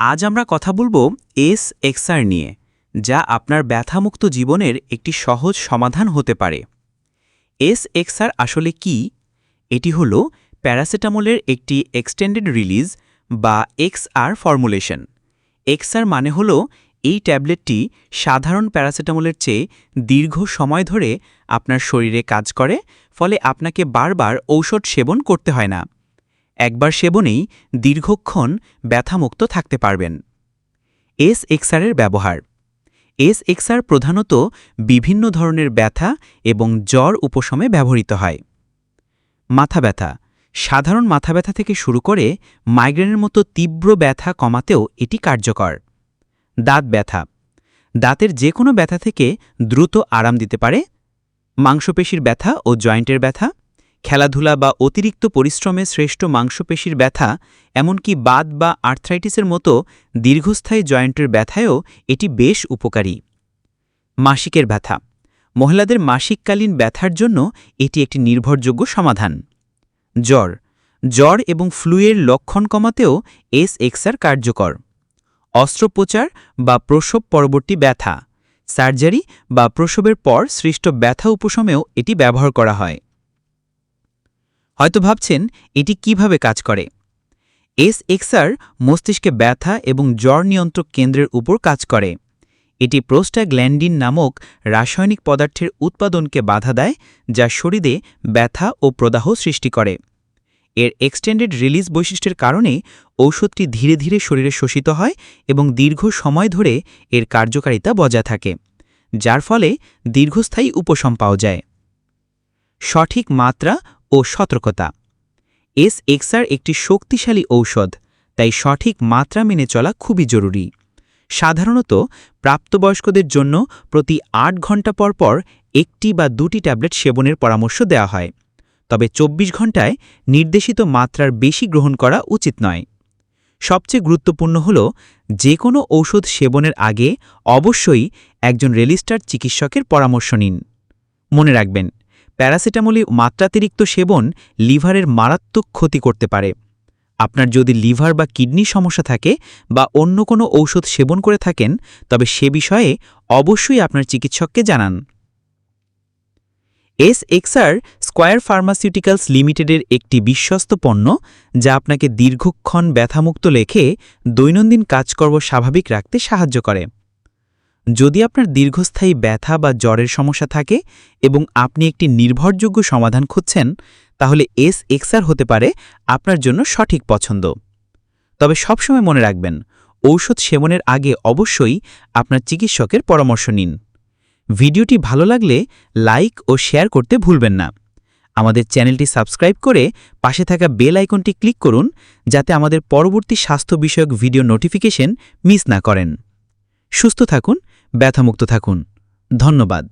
আজ আমরা কথা বলব এস এক্সআর নিয়ে, যা আপনার ব্যথামুক্ত জীবনের একটি সহজ সমাধান হতে পারে। এস এক্সআর আসলে কি? এটি হল প্যারাসিটামলের একটি এক্সটেন্ডেড রিলিজ বা এক্সআর ফর্মুলেশন। এক্সআর মানে হল এই ট্যাবলেটটি সাধারণ প্যারাসিটামলের চেয়ে দীর্ঘ সময় ধরে আপনার শরীরে কাজ করে, ফলে আপনাকে বারবার ঔষধ সেবন করতে হয় না। একবার সেবনেই দীর্ঘক্ষণ ব্যথামুক্ত থাকতে পারবেন। এস এক্সআরের ব্যবহার। এস এক্সআর প্রধানত বিভিন্ন ধরনের ব্যথা এবং জ্বর উপশমে ব্যবহৃত হয়। মাথা ব্যথা। সাধারণ মাথা ব্যথা থেকে শুরু করে মাইগ্রেনের মতো তীব্র ব্যথা কমাতেও এটি কার্যকর। দাঁত ব্যথা। দাঁতের যে কোনো ব্যথা থেকে দ্রুত আরাম দিতে পারে। মাংসপেশির ব্যথা ও জয়েন্টের ব্যথা। খেলাধুলা বা অতিরিক্ত পরিশ্রমে শ্রেষ্ঠ মাংসপেশির ব্যথা, এমনকি বাদ বা আর্থ্রাইটিসের মতো দীর্ঘস্থায়ী জয়েন্টের ব্যথায়ও এটি বেশ উপকারী। মাসিকের ব্যথা। মহিলাদের মাসিককালীন ব্যথার জন্য এটি একটি নির্ভরযোগ্য সমাধান। জ্বর। জ্বর এবং ফ্লুয়ের লক্ষণ কমাতেও এস এক্সার কার্যকর। অস্ত্রোপচার বা প্রসব পরবর্তী ব্যথা। সার্জারি বা প্রসবের পর সৃষ্ট ব্যথা উপশমেও এটি ব্যবহার করা হয়। হয়তো ভাবছেন এটি কীভাবে কাজ করে। এস এক্সআর মস্তিষ্কে ব্যথা এবং জ্বর নিয়ন্ত্রক কেন্দ্রের উপর কাজ করে। এটি প্রোস্টাগ্ল্যান্ডিন নামক রাসায়নিক পদার্থের উৎপাদনকে বাধা দেয়, যা শরীরে ব্যথা ও প্রদাহ সৃষ্টি করে। এর এক্সটেন্ডেড রিলিজ বৈশিষ্ট্যের কারণে ঔষধটি ধীরে ধীরে শরীরে শোষিত হয় এবং দীর্ঘ সময় ধরে এর কার্যকারিতা বজায় থাকে, যার ফলে দীর্ঘস্থায়ী উপশম পাওয়া যায়। সঠিক মাত্রা ও সতর্কতা। এস এক্সার একটি শক্তিশালী ঔষধ, তাই সঠিক মাত্রা মেনে চলা খুবই জরুরি। সাধারণত প্রাপ্তবয়স্কদের জন্য প্রতি আট ঘণ্টা পর পর একটি বা দুটি ট্যাবলেট সেবনের পরামর্শ দেওয়া হয়। তবে ২৪ ঘন্টায় নির্দেশিত মাত্রার বেশি গ্রহণ করা উচিত নয়। সবচেয়ে গুরুত্বপূর্ণ হল যে কোনো ঔষধ সেবনের আগে অবশ্যই একজন রেলিস্টার চিকিৎসকের পরামর্শ নিন। মনে রাখবেন প্যারাসিটামলি মাত্রাতিরিক্ত সেবন লিভারের মারাত্মক ক্ষতি করতে পারে। আপনার যদি লিভার বা কিডনি সমস্যা থাকে বা অন্য কোনো ঔষধ সেবন করে থাকেন, তবে সে বিষয়ে অবশ্যই আপনার চিকিৎসককে জানান। এস এক্সআর স্কোয়ার ফার্মাসিউটিক্যালস লিমিটেডের একটি বিশ্বস্ত পণ্য, যা আপনাকে দীর্ঘক্ষণ ব্যথামুক্ত লেখে দৈনন্দিন কাজকর্ম স্বাভাবিক রাখতে সাহায্য করে। যদি আপনার দীর্ঘস্থায়ী ব্যথা বা জ্বরের সমস্যা থাকে এবং আপনি একটি নির্ভরযোগ্য সমাধান খুঁজছেন, তাহলে এস এক্সআর হতে পারে আপনার জন্য সঠিক পছন্দ। তবে সবসময় মনে রাখবেন, ঔষধ সেবনের আগে অবশ্যই আপনার চিকিৎসকের পরামর্শ নিন। ভিডিওটি ভালো লাগলে লাইক ও শেয়ার করতে ভুলবেন না। আমাদের চ্যানেলটি সাবস্ক্রাইব করে পাশে থাকা বেল আইকনটি ক্লিক করুন, যাতে আমাদের পরবর্তী স্বাস্থ্য বিষয়ক ভিডিও নোটিফিকেশন মিস না করেন। সুস্থ থাকুন ব্যথামুক্ত থাকুন। ধন্যবাদ।